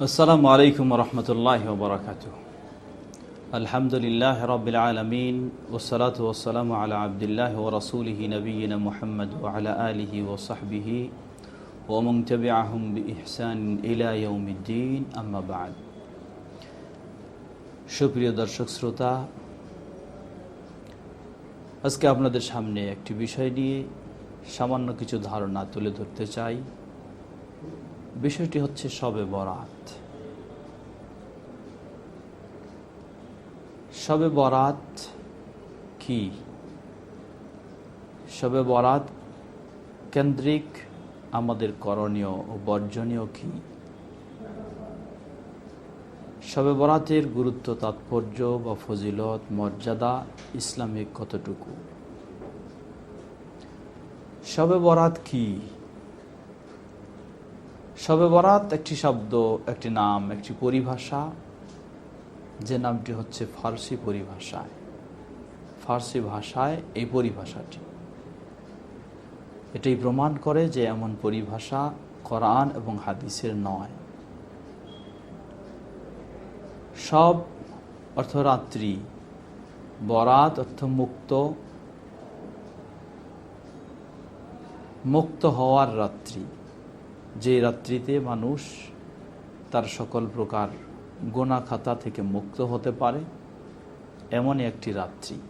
আসসালামু আলাইকুম রহমতুল্লাহ বরকাত আলহামদুলিল্লাহ রবিল আলমিন ওসলাত ওসালাম আলা আবদুল্লাহ ও রসুলহি নবীন মোহাম্মদ আলা আলিহি ও সাহবিহি ওমং তবে আহম ইহসান ইলাউদ্দিন আম্মাবাদ সুপ্রিয় দর্শক শ্রোতা, আজকে আপনাদের সামনে একটি বিষয় নিয়ে সামান্য কিছু ধারণা তুলে ধরতে চাই। বিষয়টি হচ্ছে সবে বরাত। সবে বরাত কি? সবে বরাত কেন্দ্রিক, আমাদের করণীয় ও বর্জনীয় কি? সবে বরাতের গুরুত্ব, তাৎপর্য বা ফজিলত, মর্যাদা ইসলামিক কতটুকু? সবে বরাত কি? শবে বরাত একটি শব্দ, একটি নাম, একটি পরিভাষা, যে নামটি হচ্ছে ফার্সি পরিভাষায়। ফার্সি ভাষায় এই পরিভাষাটি। এটাই প্রমাণ করে যে এমন পরিভাষা কোরআন এবং হাদিসের নয়। সব অর্থরাত্রি বরাত অর্থ মুক্ত মুক্ত হওয়ার রাত্রি। যে রাত্রিতে মানুষ তার সকল প্রকার গোনা খাতা থেকে মুক্ত হতে পারে, এমনই একটি রাত্রি।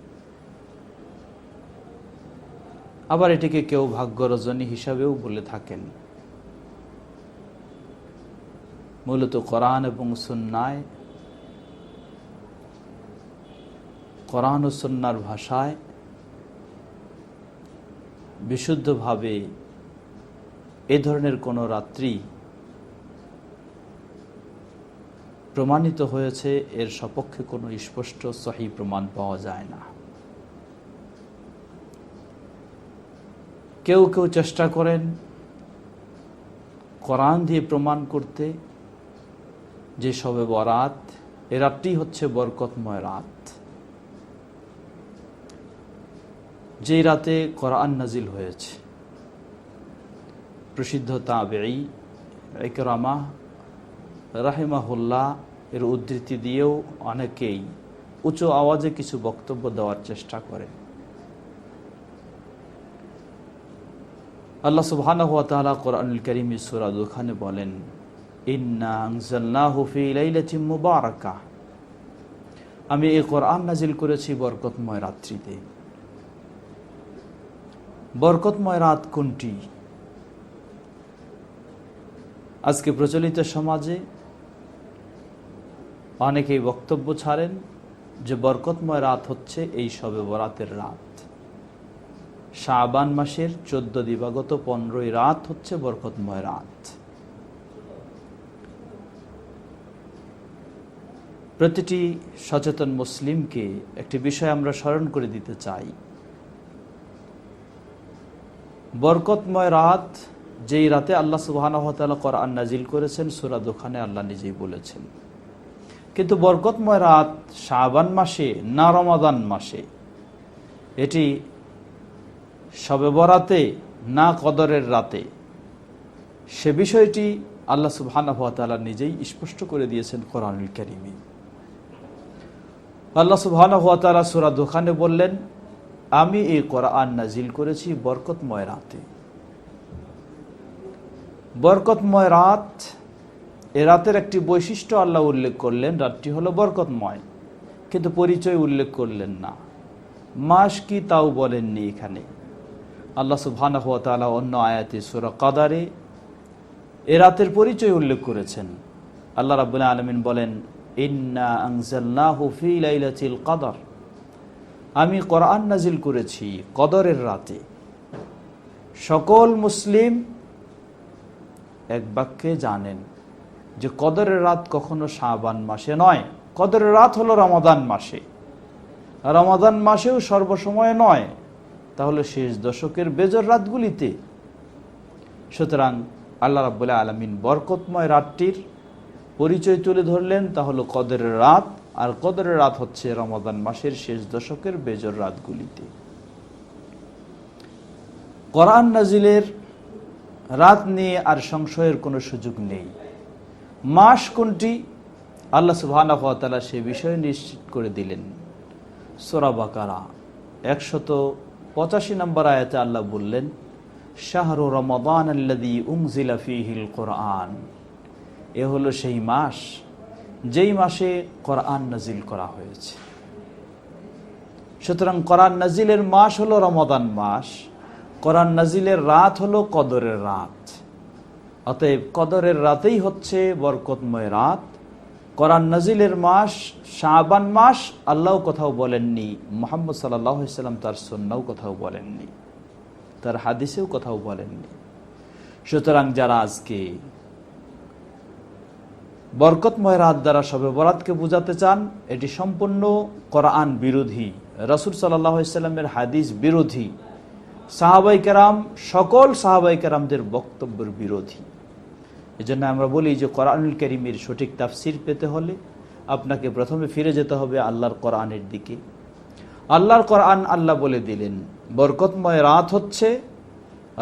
আবার এটিকে কেউ ভাগ্য রজনী হিসাবেও বলে থাকেন। মূলত কোরআন এবং সুন্নায়, কোরআন ও সন্ন্যার ভাষায় বিশুদ্ধভাবে এ ধরনের কোনো রাত্রি প্রমাণিত হয়েছে, এর সপক্ষে কোনো স্পষ্ট সহি প্রমাণ পাওয়া যায় না। কেউ কেউ চেষ্টা করেন কোরআন দিয়ে প্রমাণ করতে, যে সবে বরাত, এ রাতটি হচ্ছে বরকতময় রাত। যে রাতে কোরআন নাজিল হয়েছে। প্রসিদ্ধ তাবেই একরামা রাহেমাহুল্লাহ এর উদ্ধৃতি দিয়েও অনেকেই উঁচু আওয়াজে কিছু বক্তব্য দেওয়ার চেষ্টা করে আল্লাহ সুবহানাহু ওয়া তাআলা কোরআনুল কারীম সূরা দুখানে বলেন মুবারাকাহ। আমি এই কোরআন নাজিল করেছি বরকতময় রাত্রিতে। বরকতময় রাত কোনটি? আজকে প্রচলিত সমাজে অনেকেই বক্তব্য ছাড়েন যে বরকতময় রাত হচ্ছে এই সবে বরাতের রাত। শাবান মাসের চোদ্দ দিবাগত পনেরোই রাত হচ্ছে বরকতময় রাত। প্রতিটি সচেতন মুসলিমকে একটি বিষয় আমরা স্মরণ করে দিতে চাই। বরকতময় রাত যেই রাতে আল্লাহ সুবাহানহতালা কোরআন নাজিল করেছেন, সুরা দোকানে আল্লাহ নিজেই বলেছেন। কিন্তু বরকতময় রাত শাবান মাসে না রমাদান মাসে? এটি সবে বরাতে না কদরের রাতে? সে বিষয়টি আল্লাহ সুবাহানহতালা নিজেই স্পষ্ট করে দিয়েছেন কোরআনুল করিমি। আল্লাহ সুবাহানহতালা সুরা দোকানে বললেন, আমি এই কোরআন নাজিল করেছি বরকতময় রাতে। বরকতময় রাত। এ রাতের একটি বৈশিষ্ট্য আল্লাহ উল্লেখ করলেন, রাতটি হলো বরকতময়। কিন্তু পরিচয় উল্লেখ করলেন না। মাস কি তাও বলেননি এখানে। আল্লাহ সুবহান তালা অন্য আয়াতে সুরা কাদারে এ রাতের পরিচয় উল্লেখ করেছেন। আল্লাহ রাবুল্লাহ আলমিন বলেন, ইন্না আমি কোরআন নাজিল করেছি কদরের রাতে। সকল মুসলিম এক বাক্যে জানেন যে কদরের রাত কখনো শাহবান মাসে নয়। কদরের রাত হলো রমাদান মাসে। রমাদান মাসেও সর্বসময় নয়। তাহলে শেষ দশকের বেজর রাতগুলিতে। সুতরাং আল্লাহ রাবুল্লাহ আলমিন বরকতময় রাতটির পরিচয় তুলে ধরলেন। তা হলো কদরের রাত, আর কদরের রাত হচ্ছে রমাদান মাসের শেষ দশকের বেজর রাতগুলিতে। কোরআন নাজিলের রাত নিয়ে আর সংশয়ের কোনো সুযোগ নেই। মাস কোনটি? আল্লাহ সুবাহানা সে বিষয়ে নিশ্চিত করে দিলেন। সোরা বাকারা, একশত পঁচাশি নম্বর আয়াতে আল্লাহ বললেন, শাহরু রমাদান আল্লাদি উমজিলা ফিহিল কোরআন। এ হলো সেই মাস, যেই মাসে কোরআন নাজিল করা হয়েছে। সুতরাং কোরআন নাজিলের মাস হলো রমাদান মাস। কোরআন নাজিলের রাত হলো কদরের রাত। অতএব কদরের রাতেই হচ্ছে বরকতময় রাত। কোরআন নাজিলের মাস, শাবান মাস আল্লাহ কোথাও বলেননি। মোহাম্মদ সাল্লাম তার সন্ন্যাও কোথাও বলেননি। তার হাদিসেও কোথাও বলেননি। সুতরাং যারা আজকে বরকতময় রাত দ্বারা সবে বরাতকে বুঝাতে চান, এটি সম্পূর্ণ কোরআন বিরোধী। রসুল সাল্লামের হাদিস বিরোধী। সাহাবাই কেরাম, সকল সাহাবাই কেরামদের বক্তব্যের বিরোধী। এই জন্য আমরা বলি যে, কোরআনুল করিমের সঠিক তাফসির পেতে হলে আপনাকে প্রথমে ফিরে যেতে হবে আল্লাহর কোরআনের দিকে। আল্লাহর কোরআন আল্লাহ বলে দিলেন, বরকতময় রাত হচ্ছে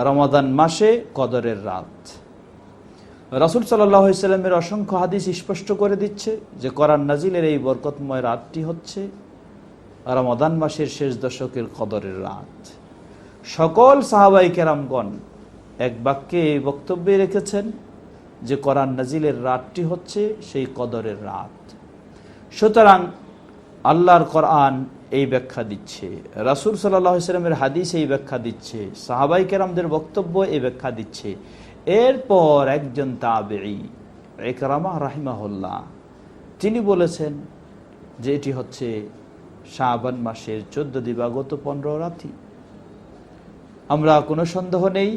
রমাদান মাসে কদরের রাত। রাসুল সাল্লামের অসংখ্য হাদিস স্পষ্ট করে দিচ্ছে যে, কোরআন নাজিলের এই বরকতময় রাতটি হচ্ছে রমাদান মাসের শেষ দশকের কদরের রাত। সকল সাহাবাই কেরামগণ এক বাক্যে এই বক্তব্যে রেখেছেন যে কোরআন নাজিলের রাতটি হচ্ছে সেই কদরের রাত। সুতরাং আল্লাহর কোরআন এই ব্যাখ্যা দিচ্ছে, রাসুল সাল্লামের হাদিস এই ব্যাখ্যা দিচ্ছে, সাহাবাই কেরামদের বক্তব্য এই ব্যাখ্যা দিচ্ছে। এরপর একজন তাবেই একরামা রাহিমাহুল্লাহ, তিনি বলেছেন যে এটি হচ্ছে শাহবান মাসের চোদ্দ দিবাগত পনেরো রাতি। আমরা কোনো সন্দেহ নেই।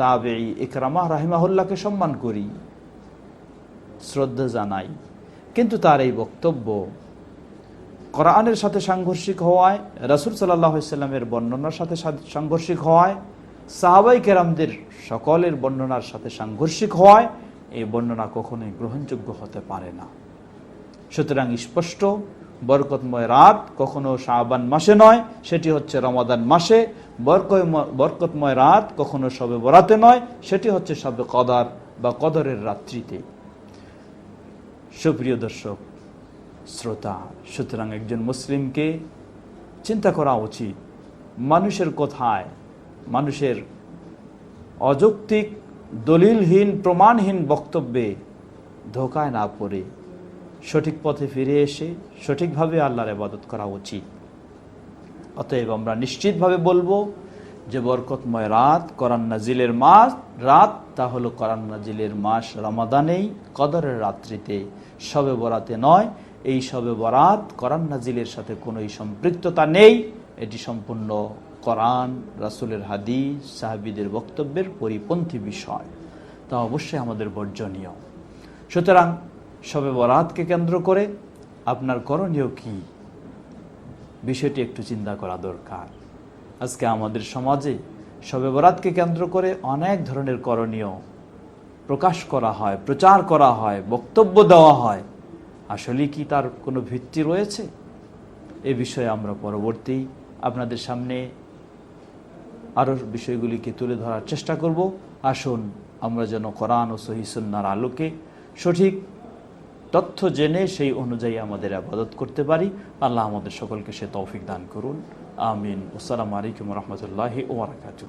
তাবে একরামা রাহিমাহুল্লাহকে সম্মান করি, শ্রদ্ধা জানাই। কিন্তু তার এই বক্তব্য কোরআনের সাথে সাংঘর্ষিক হওয়ায়, রাসুল সাল্লামের বর্ণনার সাথে সাংঘর্ষিক হওয়ায়, সাহাবাই কেরামদের সকলের বর্ণনার সাথে সাংঘর্ষিক হওয়ায় এই বর্ণনা কখনোই গ্রহণযোগ্য হতে পারে না। সুতরাং স্পষ্ট বরকতময় রাত, কখনো শাহবান মাসে নয়, সেটি হচ্ছে রমাদান মাসে। বরকতময় রাত, কখনো সবে বরাতে নয়, সেটি হচ্ছে সবে কদার বা কদরের রাত্রিতে। সুপ্রিয় দর্শক, শ্রোতা, সুতরাং একজন মুসলিমকে চিন্তা করা উচিত, মানুষের কোথায়, মানুষের অযৌক্তিক, দলিলহীন, প্রমাণহীন বক্তব্যে ধোকায় না পড়ে। সঠিক পথে ফিরে এসে সঠিকভাবে আল্লাহর আবাদত করা উচিত। অতএব আমরা নিশ্চিতভাবে বলব যে বরকতময় রাত করান নাজিলের মাস, রাত তা হলো করান নাজিলের মাস রমাদানেই, কদরের রাত্রিতে। সবে বরাতে নয়, এই সবে বরাত করান নাজিলের সাথে কোনো সম্পৃক্ততা নেই। এটি সম্পূর্ণ কোরআন, রাসুলের হাদিস, সাহাবিদের বক্তব্যের পরিপন্থী বিষয়। তা অবশ্যই আমাদের বর্জনীয়। সুতরাং সবে বরাতকে কেন্দ্র করে আপনার করণীয় কি? বিষয়টি একটু চিন্তা করা দরকার। আজকে আমাদের সমাজে সবে বরাতকে কেন্দ্র করে অনেক ধরনের করণীয় প্রকাশ করা হয়, প্রচার করা হয়, বক্তব্য দেওয়া হয়। আসলে কি তার কোনো ভিত্তি রয়েছে? এ বিষয়ে আমরা পরবর্তী আপনাদের সামনে আরও বিষয়গুলিকে তুলে ধরার চেষ্টা করব। আসুন, আমরা যেন কোরআন ও সহিসুন্নার আলোকে সঠিক তথ্য জেনে সেই অনুযায়ী আমাদের আবাদত করতে পারি। আল্লাহ আমাদের সকলকে সে তৌফিক দান করুন। আমিন। আসসালামু আলাইকুম রহমতুল্লাহি ওবরাকাতুহ